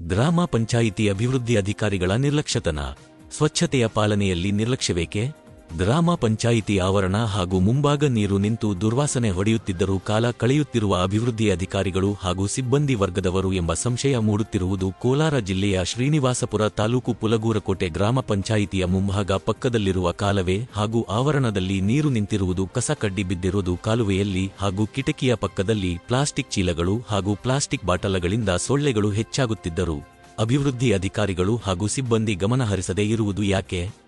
ಗ್ರಾಮ ಪಂಚಾಯಿತಿ ಅಭಿವೃದ್ಧಿ ಅಧಿಕಾರಿಗಳ ನಿರ್ಲಕ್ಷ್ಯತನ ಸ್ವಚ್ಛತೆಯ ಪಾಲನೆಯಲ್ಲಿ ನಿರ್ಲಕ್ಷ್ಯವೇಕೆ? ಗ್ರಾಮ ಪಂಚಾಯಿತಿ ಆವರಣ ಹಾಗೂ ಮುಂಭಾಗ ನೀರು ನಿಂತು ದುರ್ವಾಸನೆ ಹೊಡೆಯುತ್ತಿದ್ದರೂ ಕಾಲ ಕಳೆಯುತ್ತಿರುವ ಅಭಿವೃದ್ಧಿ ಅಧಿಕಾರಿಗಳು ಹಾಗೂ ಸಿಬ್ಬಂದಿ ವರ್ಗದವರು ಎಂಬ ಸಂಶಯ ಮೂಡುತ್ತಿರುವುದು ಕೋಲಾರ ಜಿಲ್ಲೆಯ ಶ್ರೀನಿವಾಸಪುರ ತಾಲೂಕು ಪುಲಗೂರಕೋಟೆ ಗ್ರಾಮ ಪಂಚಾಯಿತಿಯ ಮುಂಭಾಗ ಪಕ್ಕದಲ್ಲಿರುವ ಕಾಲವೇ ಹಾಗೂ ಆವರಣದಲ್ಲಿ ನೀರು ನಿಂತಿರುವುದು ಕಸ ಕಡ್ಡಿ ಬಿದ್ದಿರುವುದು ಕಾಲುವೆಯಲ್ಲಿ ಹಾಗೂ ಕಿಟಕಿಯ ಪಕ್ಕದಲ್ಲಿ ಪ್ಲಾಸ್ಟಿಕ್ ಚೀಲಗಳು ಹಾಗೂ ಪ್ಲಾಸ್ಟಿಕ್ ಬಾಟಲಗಳಿಂದ ಸೊಳ್ಳೆಗಳು ಹೆಚ್ಚಾಗುತ್ತಿದ್ದರು. ಅಭಿವೃದ್ಧಿ ಅಧಿಕಾರಿಗಳು ಹಾಗೂ ಸಿಬ್ಬಂದಿ ಗಮನಹರಿಸದೇ ಇರುವುದು ಯಾಕೆ?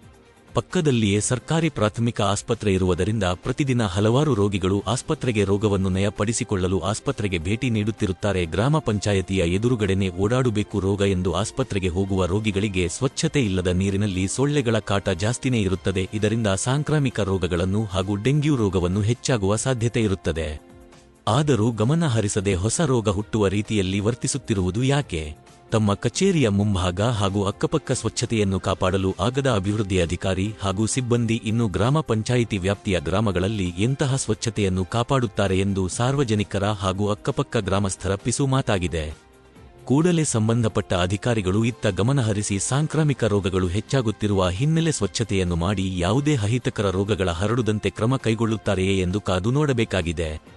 ಪಕ್ಕದಲ್ಲಿಯೇ ಸರ್ಕಾರಿ ಪ್ರಾಥಮಿಕ ಆಸ್ಪತ್ರೆ ಇರುವುದರಿಂದ ಪ್ರತಿದಿನ ಹಲವಾರು ರೋಗಿಗಳು ಆಸ್ಪತ್ರೆಗೆ ರೋಗವನ್ನು ನಯಪಡಿಸಿಕೊಳ್ಳಲು ಆಸ್ಪತ್ರೆಗೆ ಭೇಟಿ ನೀಡುತ್ತಿರುತ್ತಾರೆ. ಗ್ರಾಮ ಪಂಚಾಯತಿಯ ಎದುರುಗಡೆನೆ ಓಡಾಡಬೇಕು ರೋಗ ಎಂದು ಆಸ್ಪತ್ರೆಗೆ ಹೋಗುವ ರೋಗಿಗಳಿಗೆ ಸ್ವಚ್ಛತೆ ಇಲ್ಲದ ನೀರಿನಲ್ಲಿ ಸೊಳ್ಳೆಗಳ ಕಾಟ ಜಾಸ್ತಿನೇ ಇರುತ್ತದೆ. ಇದರಿಂದ ಸಾಂಕ್ರಾಮಿಕ ರೋಗಗಳನ್ನು ಹಾಗೂ ಡೆಂಗ್ಯೂ ರೋಗವನ್ನು ಹೆಚ್ಚಾಗುವ ಸಾಧ್ಯತೆ ಇರುತ್ತದೆ. ಆದರೂ ಗಮನ ಹರಿಸದೆ ಹೊಸ ರೋಗ ಹುಟ್ಟುವ ರೀತಿಯಲ್ಲಿ ವರ್ತಿಸುತ್ತಿರುವುದು ಯಾಕೆ? ತಮ್ಮ ಕಚೇರಿಯ ಮುಂಭಾಗ ಹಾಗೂ ಅಕ್ಕಪಕ್ಕ ಸ್ವಚ್ಛತೆಯನ್ನು ಕಾಪಾಡಲು ಆಗದ ಅಭಿವೃದ್ಧಿ ಅಧಿಕಾರಿ ಹಾಗೂ ಸಿಬ್ಬಂದಿ ಇನ್ನು ಗ್ರಾಮ ಪಂಚಾಯಿತಿ ವ್ಯಾಪ್ತಿಯ ಗ್ರಾಮಗಳಲ್ಲಿ ಎಂತಹ ಸ್ವಚ್ಛತೆಯನ್ನು ಕಾಪಾಡುತ್ತಾರೆ ಎಂದು ಸಾರ್ವಜನಿಕರ ಹಾಗೂ ಅಕ್ಕಪಕ್ಕ ಗ್ರಾಮಸ್ಥರ ಪಿಸು ಮಾತಾಗಿದೆ. ಕೂಡಲೇ ಸಂಬಂಧಪಟ್ಟ ಅಧಿಕಾರಿಗಳು ಇತ್ತ ಗಮನಹರಿಸಿ ಸಾಂಕ್ರಾಮಿಕ ರೋಗಗಳು ಹೆಚ್ಚಾಗುತ್ತಿರುವ ಹಿನ್ನೆಲೆ ಸ್ವಚ್ಛತೆಯನ್ನು ಮಾಡಿ ಯಾವುದೇ ಅಹಿತಕರ ರೋಗಗಳ ಹರಡದಂತೆ ಕ್ರಮ ಕೈಗೊಳ್ಳುತ್ತಾರೆಯೇ ಎಂದು ಕಾದು ನೋಡಬೇಕಾಗಿದೆ.